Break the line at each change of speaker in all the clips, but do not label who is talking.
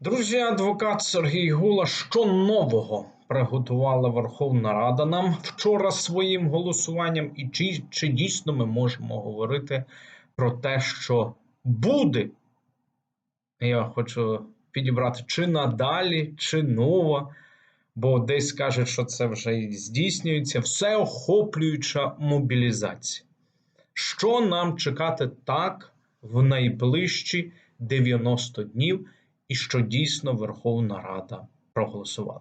Друзі, адвокат Сергій Гула, що нового приготувала Верховна Рада нам вчора своїм голосуванням, і чи, чи дійсно ми можемо говорити про те, що буде? Я хочу підібрати чи надалі, чи ново, бо десь кажуть, що це вже і здійснюється всеохоплююча мобілізація. Що нам чекати так в найближчі 90 днів? І що дійсно Верховна Рада проголосувала.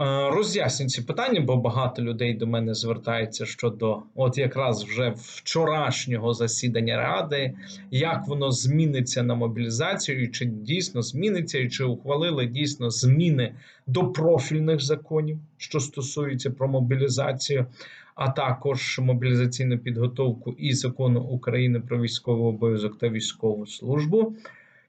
Е, Роз'ясню ці питання, бо багато людей до мене звертаються щодо от якраз вже вчорашнього засідання ради, як воно зміниться на мобілізацію, чи дійсно зміниться, і чи ухвалили дійсно зміни до профільних законів, що стосуються про мобілізацію, а також мобілізаційну підготовку і закону України про військовий обов'язок та військову службу.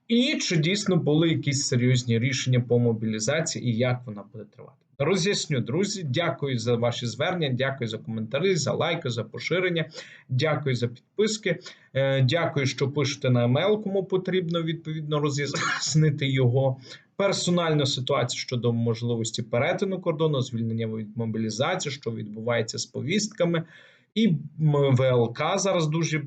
І чи дійсно були якісь серйозні рішення по мобілізації і як вона буде тривати? Роз'ясню, друзі. Дякую за ваші звернення, дякую за коментарі, за лайки, за поширення. Дякую за підписки. Е, дякую, що пишете на емейл, кому потрібно відповідно роз'яснити його. Персональну ситуацію щодо можливості перетину кордону, звільнення від мобілізації, що відбувається з повістками. І ВЛК зараз дуже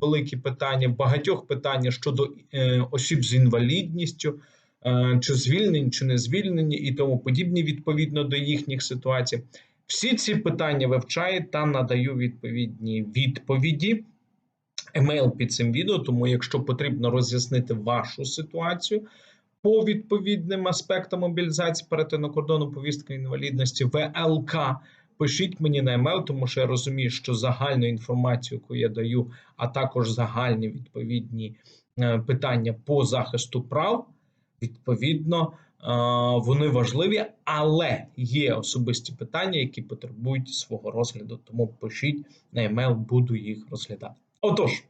великі питання, багатьох питання щодо е, осіб з інвалідністю, е, чи звільнені, чи не звільнені, і тому подібні відповідно до їхніх ситуацій. Всі ці питання вивчаю та надаю відповідні відповіді. Емейл під цим відео, тому якщо потрібно роз'яснити вашу ситуацію по відповідним аспектам мобілізації перетину кордону повістки інвалідності ВЛК. Пишіть мені на емейл, тому що я розумію, що загальну інформацію, яку я даю, а також загальні відповідні е, питання по захисту прав, відповідно, е, вони важливі, але є особисті питання, які потребують свого розгляду. Тому пишіть на емейл, буду їх розглядати. Отож,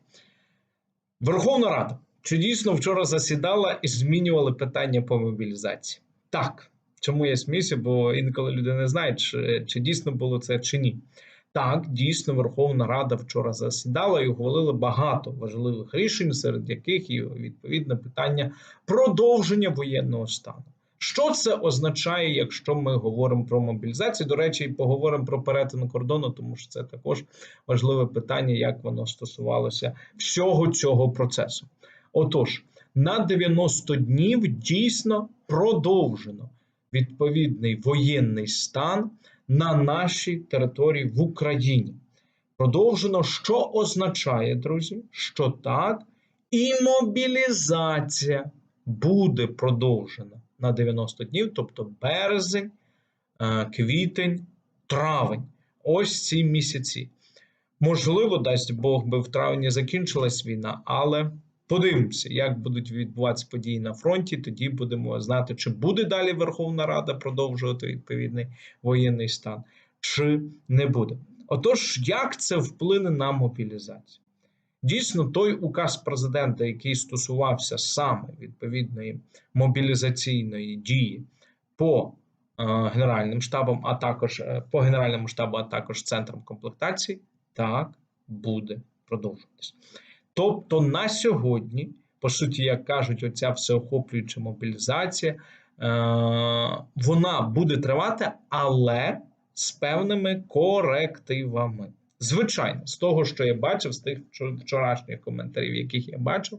Верховна Рада чи дійсно вчора засідала і змінювали питання по мобілізації? Так. Чому я сміюся? Бо інколи люди не знають, чи, чи дійсно було це чи ні. Так, дійсно, Верховна Рада вчора засідала і ухвалила багато важливих рішень, серед яких і відповідне питання продовження воєнного стану. Що це означає, якщо ми говоримо про мобілізацію? До речі, і поговоримо про перетин кордону, тому що це також важливе питання, як воно стосувалося всього цього процесу. Отож, на 90 днів дійсно продовжено відповідний воєнний стан на нашій території в Україні. Продовжено, що означає, друзі, що так, і мобілізація буде продовжена на 90 днів, тобто березень, е, квітень, травень. Ось ці місяці. Можливо, дасть Бог би в травні закінчилась війна, але Подивимося, як будуть відбуватися події на фронті. Тоді будемо знати, чи буде далі Верховна Рада продовжувати відповідний воєнний стан, чи не буде. Отож, як це вплине на мобілізацію? Дійсно, той указ президента, який стосувався саме відповідної мобілізаційної дії по е, Генеральним штабам, а також е, по Генеральному штабу, а також центрам комплектації, так буде продовжуватись. Тобто на сьогодні, по суті, як кажуть, оця всеохоплююча мобілізація, е, вона буде тривати, але з певними корективами. Звичайно, з того, що я бачив, з тих вчорашніх коментарів, яких я бачив,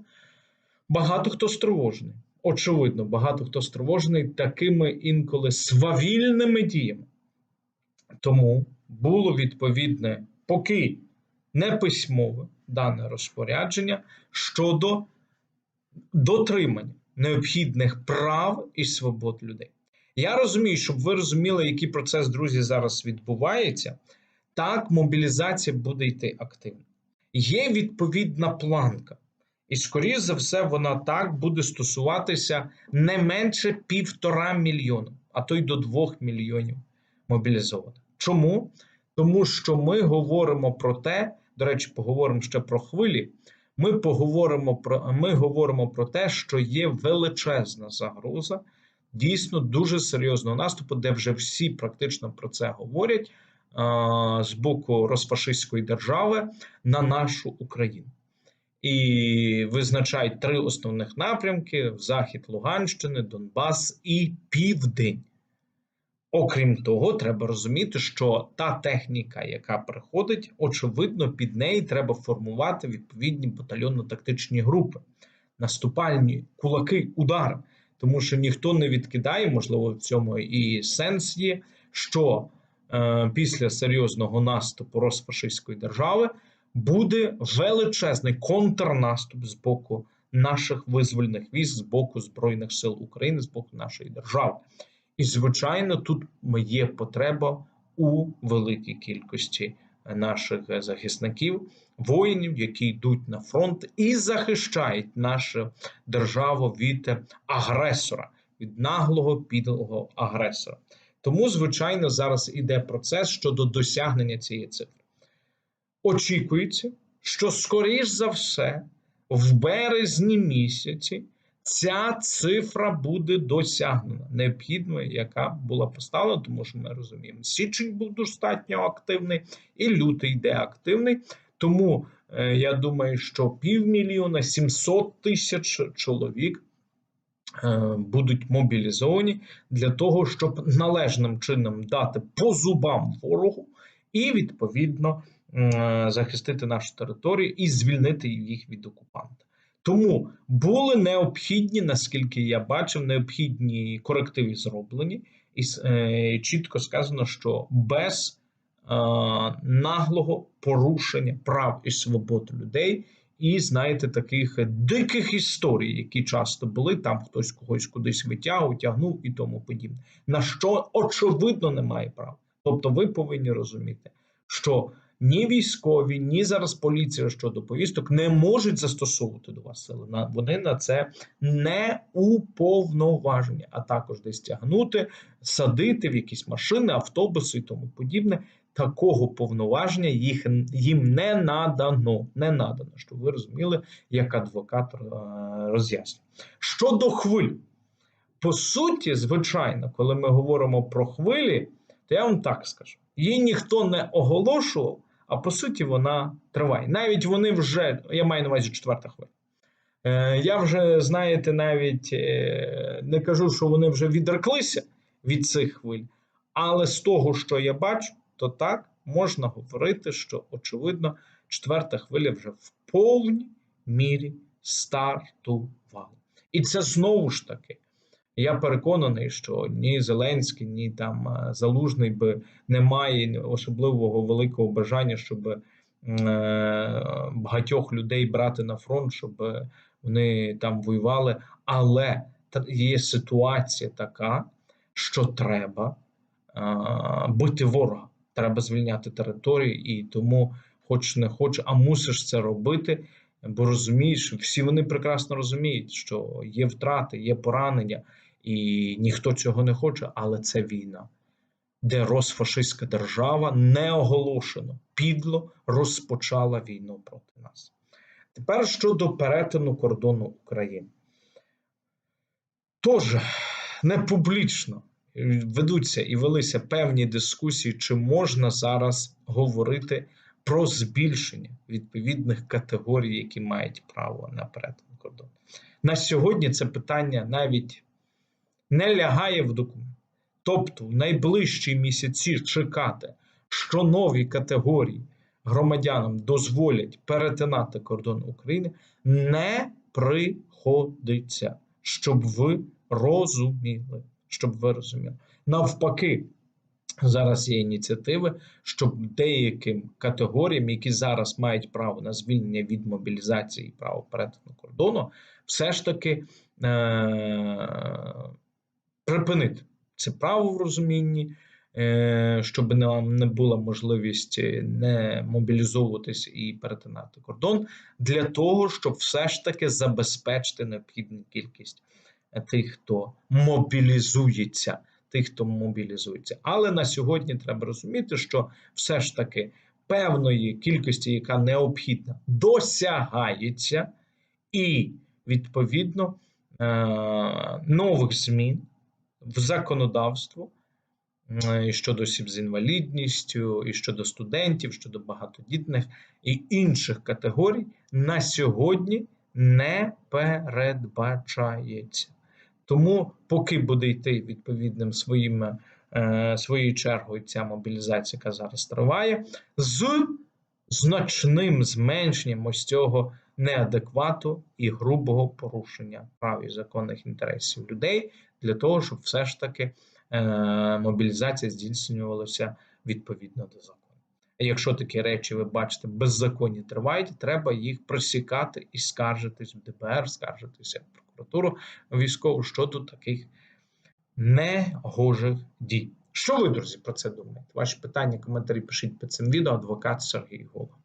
багато хто стривожений. Очевидно, багато хто стривожений такими інколи свавільними діями. Тому було відповідне, поки не письмове, дане розпорядження щодо дотримання необхідних прав і свобод людей. Я розумію, щоб ви розуміли, який процес, друзі, зараз відбувається. Так, мобілізація буде йти активно. Є відповідна планка, і, скоріш за все, вона так буде стосуватися не менше півтора мільйона, а то й до двох мільйонів мобілізованих. Чому? Тому що ми говоримо про те, до речі, поговоримо ще про хвилі. Ми поговоримо про ми говоримо про те, що є величезна загроза, дійсно дуже серйозного наступу, де вже всі практично про це говорять з боку розфашистської держави на нашу Україну. і визначають три основних напрямки: захід Луганщини, Донбас і Південь. Окрім того, треба розуміти, що та техніка, яка приходить, очевидно, під неї треба формувати відповідні батальйонно-тактичні групи, наступальні кулаки, удари. Тому що ніхто не відкидає, можливо, в цьому і сенс є, що е, після серйозного наступу Росфашистської держави буде величезний контрнаступ з боку наших визвольних військ, з боку Збройних сил України, з боку нашої держави. І, звичайно, тут є потреба у великій кількості наших захисників, воїнів, які йдуть на фронт і захищають нашу державу від агресора, від наглого підлого агресора. Тому, звичайно, зараз іде процес щодо досягнення цієї цифри. Очікується, що, скоріш за все, в березні місяці ця цифра буде досягнена, необхідною, яка була поставлена, тому що ми розуміємо, січень був достатньо активний, і лютий йде активний. Тому е, я думаю, що півмільйона 700 тисяч чоловік е, будуть мобілізовані для того, щоб належним чином дати по зубам ворогу і відповідно е, захистити нашу територію і звільнити їх від окупанта. Тому були необхідні, наскільки я бачив, необхідні корективи зроблені, і е, чітко сказано, що без е, наглого порушення прав і свобод людей, і знаєте, таких диких історій, які часто були, там хтось когось кудись витягав, тягнув і тому подібне, на що очевидно немає права. Тобто, ви повинні розуміти, що ні військові, ні зараз поліція щодо повісток не можуть застосовувати до вас сили. Вони на це не уповноважені, а також десь тягнути, садити в якісь машини, автобуси і тому подібне. Такого повноваження їх їм не надано. Не надано, щоб ви розуміли, як адвокат е, роз'яснює. Щодо хвиль, по суті, звичайно, коли ми говоримо про хвилі, то я вам так скажу: її ніхто не оголошував, а по суті, вона триває. Навіть вони вже, я маю на увазі четверта хвиля. Е, я вже, знаєте, навіть е, не кажу, що вони вже відреклися від цих хвиль, але з того, що я бачу, то так можна говорити, що, очевидно, четверта хвиля вже в повній мірі стартувала. І це знову ж таки я переконаний, що ні Зеленський, ні там е, Залужний би не має особливого великого бажання, щоб е, багатьох людей брати на фронт, щоб вони там воювали. Але є ситуація така, що треба е, бити ворога, треба звільняти територію, і тому, хоч не хоч, а мусиш це робити. Бо розумієш, всі вони прекрасно розуміють, що є втрати, є поранення і ніхто цього не хоче, але це війна, де Росфашистська держава неоголошено підло розпочала війну проти нас. Тепер щодо перетину кордону України. Тож не публічно ведуться і велися певні дискусії, чи можна зараз говорити про збільшення відповідних категорій, які мають право на перетин кордону. На сьогодні це питання навіть не лягає в документ. Тобто, в найближчі місяці чекати, що нові категорії громадянам дозволять перетинати кордон України, не приходиться, щоб ви розуміли. Щоб ви розуміли. Навпаки, зараз є ініціативи, щоб деяким категоріям, які зараз мають право на звільнення від мобілізації і право перетину кордону, все ж таки. Е- припинити це право в розумінні, е, щоб нам не була можливість не мобілізовуватись і перетинати кордон, для того, щоб все ж таки забезпечити необхідну кількість тих, хто мобілізується. Тих, хто мобілізується. Але на сьогодні треба розуміти, що все ж таки певної кількості, яка необхідна, досягається, і відповідно е, нових змін в законодавство і щодо осіб з інвалідністю, і щодо студентів, щодо багатодітних і інших категорій на сьогодні не передбачається. Тому, поки буде йти відповідним своїм, е, своєю чергою ця мобілізація, яка зараз триває, з значним зменшенням ось цього неадеквату і грубого порушення прав і законних інтересів людей для того, щоб все ж таки е, мобілізація здійснювалася відповідно до закону. Якщо такі речі ви бачите беззаконні тривають, треба їх просікати і скаржитись в ДБР, скаржитися в прокуратуру військову щодо таких негожих дій. Що ви, друзі, про це думаєте? Ваші питання, коментарі пишіть під цим відео. Адвокат Сергій Голов.